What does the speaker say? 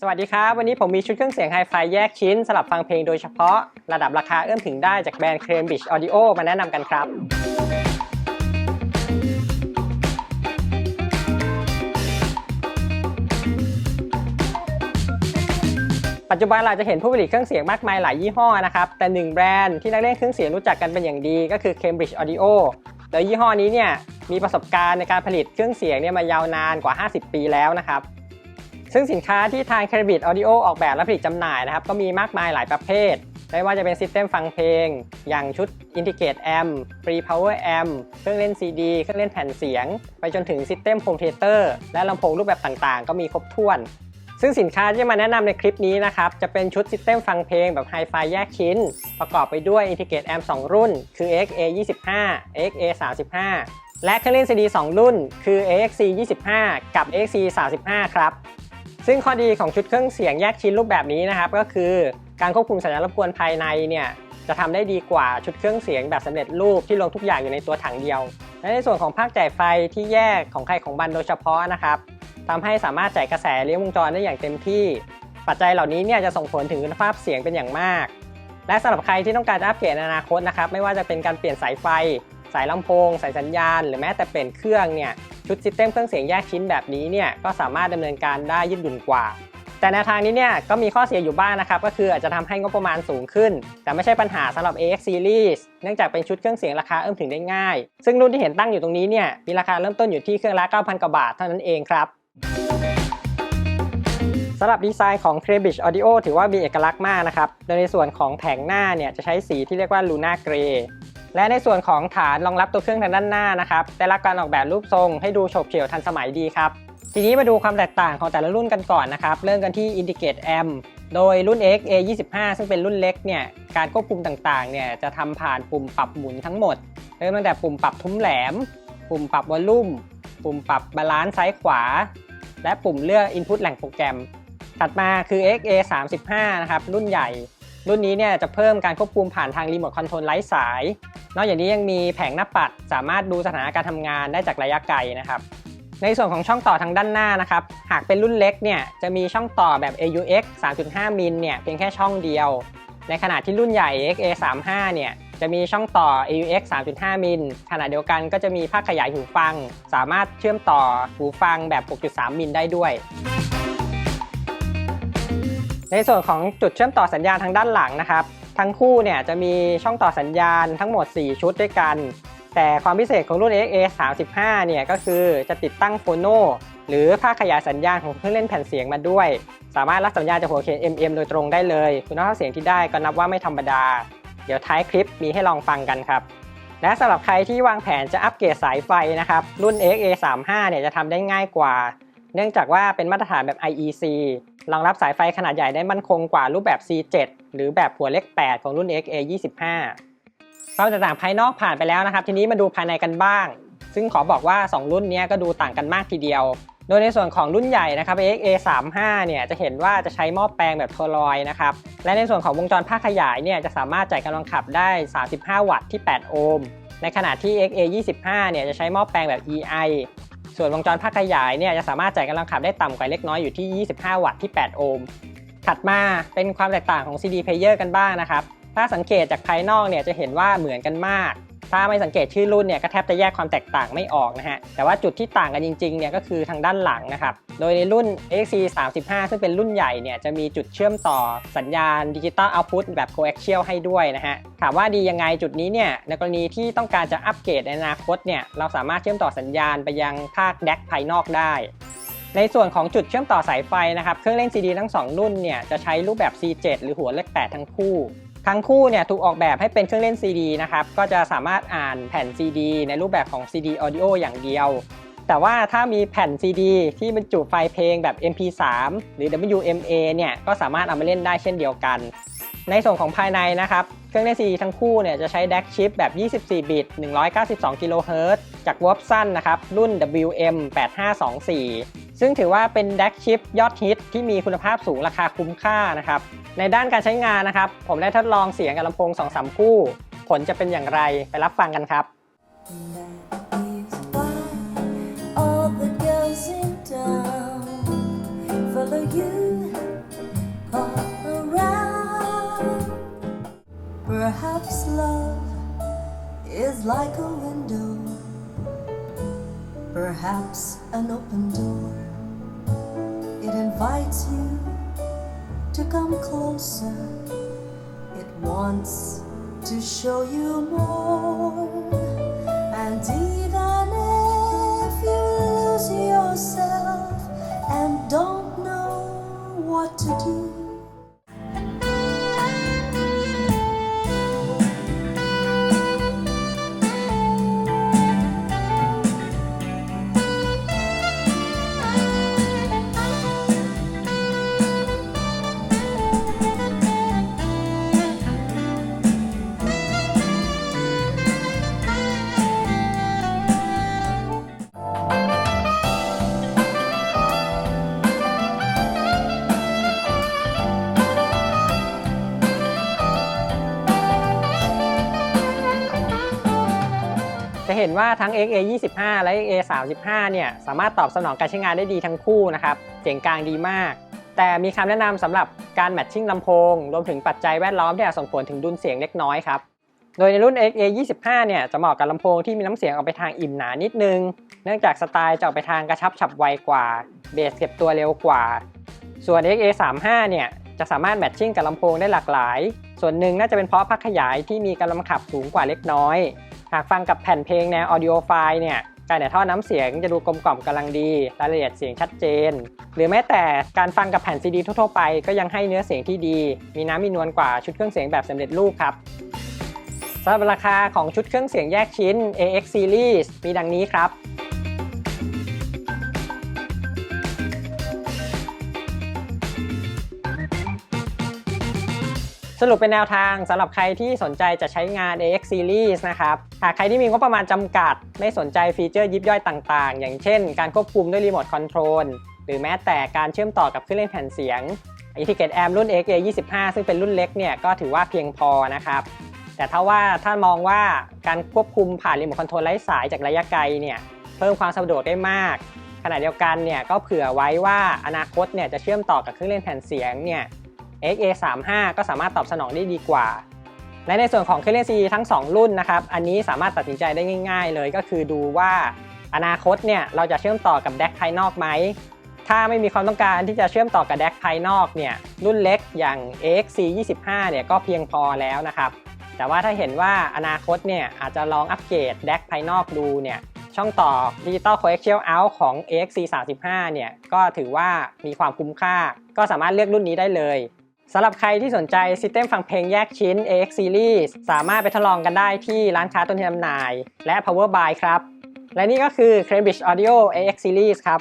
สวัสดีครับ วันนี้ผมมีชุดเครื่องเสียงไฮไฟแยกชิ้นสำหรับฟังเพลงโดยเฉพาะระดับราคาเอื้อมถึงได้จากแบรนด์ Cambridge Audio มาแนะนำกันครับ ปัจจุบันเราจะเห็นผู้ผลิตเครื่องเสียงมากมายหลายยี่ห้อนะครับ แต่หนึ่งแบรนด์ที่นักเล่นเครื่องเสียงรู้จักกันเป็นอย่างดีก็คือ Cambridge Audio โดยยี่ห้อนี้เนี่ยมีประสบการณ์ในการผลิตเครื่องเสียงเนี่ยมายาวนานกว่า 50 ปีแล้วนะครับ ซึ่งสินค้าที่ทาง Cambridge Audio ออกแบบและผลิตจำหน่ายนะครับ ก็มีมากมายหลายประเภท ไม่ว่าจะเป็นซิสเต็มฟังเพลง อย่างชุด Integrate Amp Free Power Amp เครื่องเล่น CD เครื่องเล่นแผ่นเสียง ไปจนถึงซิสเต็ม Home Theater และลำโพงรูปแบบต่างๆ ก็มีครบถ้วน ซึ่งสินค้าที่จะมาแนะนำในคลิปนี้นะครับ จะเป็นชุดซิสเต็มฟังเพลงแบบไฮไฟแยกชิ้น ประกอบไปด้วย Integrate Amp 2 รุ่น คือ AXA 25 XA 35และเครื่องเล่น CD 2 รุ่น คือ AXC 25 กับ AXC 35 ครับ ซึ่งข้อดีของชุดเครื่องเสียงแยกชิ้นรูปแบบนี้นะครับ ก็คือการควบคุมสัญญาณรบกวนภายในเนี่ยจะทำได้ดีกว่าชุดเครื่องเสียงแบบสำเร็จรูปที่ลงทุกอย่างอยู่ในตัวถังเดียว และในส่วนของภาคจ่ายไฟที่แยกของใครของบันโดยเฉพาะนะครับทำให้สามารถจ่ายกระแสเลี้ยงวงจรได้อย่างเต็มที่ ปัจจัยเหล่านี้เนี่ยจะส่งผลถึงคุณภาพเสียงเป็นอย่างมาก และสำหรับใครที่ต้องการจะอัปเกรดในอนาคตนะครับไม่ว่าจะเป็นการเปลี่ยนสายไฟ สายลำโพง สายสัญญาณ หรือแม้แต่เปลี่ยนเครื่องเนี่ยชุดซิสเต็มเครื่องเสียงแยกชิ้นแบบนี้เนี่ยก็สามารถดำเนินการได้ยืดหยุ่นกว่า แต่แนวทางนี้เนี่ยก็มีข้อเสียอยู่บ้างนะครับก็คืออาจจะทำให้งบประมาณสูงขึ้น แต่ไม่ใช่ปัญหาสำหรับ AX Series เนื่องจากเป็นชุดเครื่องเสียงราคาเอื้อมถึงได้ง่าย ซึ่งรุ่นที่เห็นตั้งอยู่ตรงนี้เนี่ยมีราคาเริ่มต้นอยู่ที่เครื่องละ9,000กว่าบาทเท่านั้นเองครับสำหรับดีไซน์ของ Cambridge Audio ถือว่ามีเอกลักษณ์มากนะครับ โดยในส่วนของแผงหน้าเนี่ยจะใช้สีที่เรียกว่า Luna Grey และในส่วนของฐานรองรับตัวเครื่องทางด้านหน้านะครับได้รับการออกแบบรูปทรงให้ดูโฉบเฉี่ยวทันสมัยดีครับ ทีนี้มาดูความแตกต่างของแต่ละรุ่นกันก่อนนะครับ เริ่มกันที่ Indicate M โดยรุ่น X A25 ซึ่งเป็นรุ่นเล็กเนี่ยการควบคุมต่างๆเนี่ยจะทำผ่านปุ่มปรับหมุนทั้งหมด เริ่มตั้งแต่ปุ่มปรับทุ้มแหลม ปุ่มปรับวอลลุ่ม ปุ่มปรับบาลานซ์ซ้ายขวา และปุ่มเลือก Input แหล่งโปรแกรม ถัดมาคือ XA35 นะครับรุ่นใหญ่ รุ่นนี้เนี่ยจะเพิ่มการควบคุมผ่านทางรีโมทคอนโทรลไร้สาย นอกจากนี้ยังมีแผงหน้าปัด สามารถดูสถานะการทำงานได้จากระยะไกลนะครับ ในส่วนของช่องต่อทางด้านหน้านะครับ หากเป็นรุ่นเล็กเนี่ยจะมีช่องต่อแบบ AUX 3.5 มิลเนี่ยเพียงแค่ช่องเดียว ในขณะที่รุ่นใหญ่ XA35 เนี่ยจะมีช่องต่อ AUX 3.5 มิลขณะเดียวกันก็จะมีภาคขยายหูฟัง สามารถเชื่อมต่อหูฟังแบบ 6.3 มิลได้ด้วย ในส่วนของจุดเชื่อมต่อสัญญาณทางด้านหลังนะครับ ทั้งคู่เนี่ยจะมีช่องต่อสัญญาณทั้งหมด 4 ชุดด้วยกัน แต่ความพิเศษของรุ่น XA 35เนี่ยก็คือจะติดตั้งโฟโนหรือภาคขยายสัญญาณของเครื่องเล่นแผ่นเสียงมาด้วย สามารถรับสัญญาณจากหัวเข็ม MM โดยตรงได้เลย คุณภาพเสียงที่ได้ก็นับว่าไม่ธรรมดา เดี๋ยวท้ายคลิปมีให้ลองฟังกันครับ และสำหรับใครที่วางแผนจะอัปเกรดสายไฟนะครับ รุ่น XA 35 เนี่ยจะทำได้ง่ายกว่า เนื่องจากว่าเป็นมาตรฐานแบบ IEC รองรับสายไฟขนาดใหญ่ได้มั่นคงกว่ารูปแบบ C7 หรือแบบหัวเลข8ของรุ่น XA 25 ความแตกต่างภายนอกผ่านไปแล้วนะครับ ทีนี้มาดูภายในกันบ้าง ซึ่งขอบอกว่า 2 รุ่นนี้ก็ดูต่างกันมากทีเดียว โดยในส่วนของรุ่นใหญ่นะครับ XA 35 เนี่ยจะเห็นว่าจะใช้หม้อแปลงแบบโทรอยนะครับ และในส่วนของวงจรภาคขยายเนี่ยจะสามารถจ่ายกำลังขับได้ 35 วัตต์ที่ 8 โอห์มในขณะที่ XA 25 เนี่ยจะใช้หม้อแปลงแบบ EI ส่วนวงจรภาคขยายเนี่ยจะสามารถจ่ายกำลังขับได้ต่ำกว่าเล็กน้อยอยู่ที่ 25 วัตต์ที่ 8 โอห์ม ถัดมาเป็นความแตกต่างของ CD player กันบ้างนะครับ ถ้าสังเกตจากภายนอกเนี่ยจะเห็นว่าเหมือนกันมาก ถ้าไม่สังเกตชื่อรุ่นเนี่ยก็แทบจะแยกความแตกต่างไม่ออกนะฮะ แต่ว่าจุดที่ต่างกันจริงๆเนี่ยก็คือทางด้านหลังนะครับ โดยในรุ่น XC 35 ซึ่งเป็นรุ่นใหญ่เนี่ยจะมีจุดเชื่อมต่อสัญญาณดิจิตอลเอาพุตแบบ coaxial ให้ด้วยนะฮะ ถามว่าดียังไงจุดนี้เนี่ยในกรณีที่ต้องการจะอัปเกรดในอนาคตเนี่ยเราสามารถเชื่อมต่อสัญญาณไปยังภาค DAC ภายนอกได้ในส่วนของจุดเชื่อมต่อสายไฟนะครับ เครื่องเล่น CD ทั้ง 2 รุ่นเนี่ยจะใช้รูปแบบ C7 หรือหัวเลข8ทั้งคู่ ทั้งคู่เนี่ยถูกออกแบบให้เป็นเครื่องเล่น CD นะครับ ก็จะสามารถอ่านแผ่น CD ในรูปแบบของ CD Audio อย่างเดียว แต่ว่าถ้ามีแผ่น CD ที่บรรจุไฟล์เพลงแบบ MP3 หรือ WMA เนี่ยก็สามารถเอามาเล่นได้เช่นเดียวกัน ในส่วนของภายในนะครับ เครื่องเล่น CD ทั้งคู่เนี่ยจะใช้ DAC chip แบบ 24 บิต 192 กิโลเฮิรตซ์จาก Wolfson นะครับ รุ่น WM 8524 ซึ่งถือว่าเป็นแดกชิปยอดฮิตที่มีคุณภาพสูงราคาคุ้มค่านะครับ ในด้านการใช้งานนะครับ ผมได้ทดลองเสียงกับลำโพง 2-3 คู่ ผลจะเป็นอย่างไรไปรับฟังกันครับ e r h a p s an open door. It invites you to come closer. It wants to show you more. And even if you lose yourself and don't know what to do. เห็นว่าทั้ง XA 25 และ XA 35เนี่ยสามารถตอบสนองการใช้งานได้ดีทั้งคู่นะครับเสียงกลางดีมาก แต่มีคำแนะนำสำหรับการแมทชิ่งลำโพง รวมถึงปัจจัยแวดล้อมที่อาจส่งผลถึงดุลเสียงเล็กน้อยครับโดยในรุ่น XA 25เนี่ยจะเหมาะกับลำโพงที่มีน้ำเสียงออกไปทางอิ่มหนานิดนึง เนื่องจากสไตล์จะออกไปทางกระชับฉับไวกว่า เบสเก็บตัวเร็วกว่า ส่วน XA 35เนี่ยจะสามารถแมทชิ่งกับลำโพงได้หลากหลาย ส่วนหนึ่งน่าจะเป็นเพราะพักขยายที่มีกำลังขับสูงกว่าเล็กน้อย หากฟังกับแผ่นเพลงแนว audio file เนี่ยการถ่ายทอดน้ำเสียงจะดูกลมกล่อมกำลังดีรายละเอียดเสียงชัดเจน หรือแม้แต่การฟังกับแผ่นซีดีทั่วๆไปก็ยังให้เนื้อเสียงที่ดี มีน้ำมีนวลกว่าชุดเครื่องเสียงแบบสำเร็จรูปครับสำหรับราคาของชุดเครื่องเสียงแยกชิ้น AX Series มีดังนี้ครับ สรุปเป็นแนวทางสำหรับใครที่สนใจจะใช้งาน AX Series นะครับหากใครที่มีงบประมาณจำกัด ไม่สนใจฟีเจอร์ยิบย่อยต่างๆ อย่างเช่นการควบคุมด้วยรีโมทคอนโทรลหรือแม้แต่การเชื่อมต่อกับเครื่องเล่นแผ่นเสียง i t i c a t Amp รุ่น XA 25ซึ่งเป็นรุ่นเล็กเนี่ยก็ถือว่าเพียงพอนะครับ แต่ถ้าว่าถ้ามองว่าการควบคุมผ่านรีโมทคอนโทรลไร้สายจากระยะไกลเนี่ยเพิ่มความสะดวกได้มากขณะเดียวกันเนี่ยก็เผื่อไว้ว่าอนาคตเนี่ยจะเชื่อมต่อกับเครื่องเล่นแผ่นเสียงเนี่ย XA35 ก็สามารถตอบสนองได้ดีกว่า และในส่วนของเครื่องเล่น CD ทั้ง 2 รุ่นนะครับ อันนี้สามารถตัดสินใจได้ง่าย ๆ เลยก็คือดูว่าอนาคตเนี่ยเราจะเชื่อมต่อกับแดกภายนอกไหม ถ้าไม่มีความต้องการที่จะเชื่อมต่อกับแดกภายนอกเนี่ยรุ่นเล็กอย่าง AXC25 เนี่ยก็เพียงพอแล้วนะครับ แต่ว่าถ้าเห็นว่าอนาคตเนี่ยอาจจะลองอัปเกรดแดกภายนอกดูเนี่ยช่องต่อ Digital Coaxial Out ของ AXC35 เนี่ยก็ถือว่ามีความคุ้มค่า ก็สามารถเลือกรุ่นนี้ได้เลย สำหรับใครที่สนใจซิสเต็มฟังเพลงแยกชิ้น AX Series สามารถไปทดลองกันได้ที่ร้านค้าต้นที่จำหน่าย และ Power Buy ครับ และนี่ก็คือ Cambridge Audio AX Series ครับ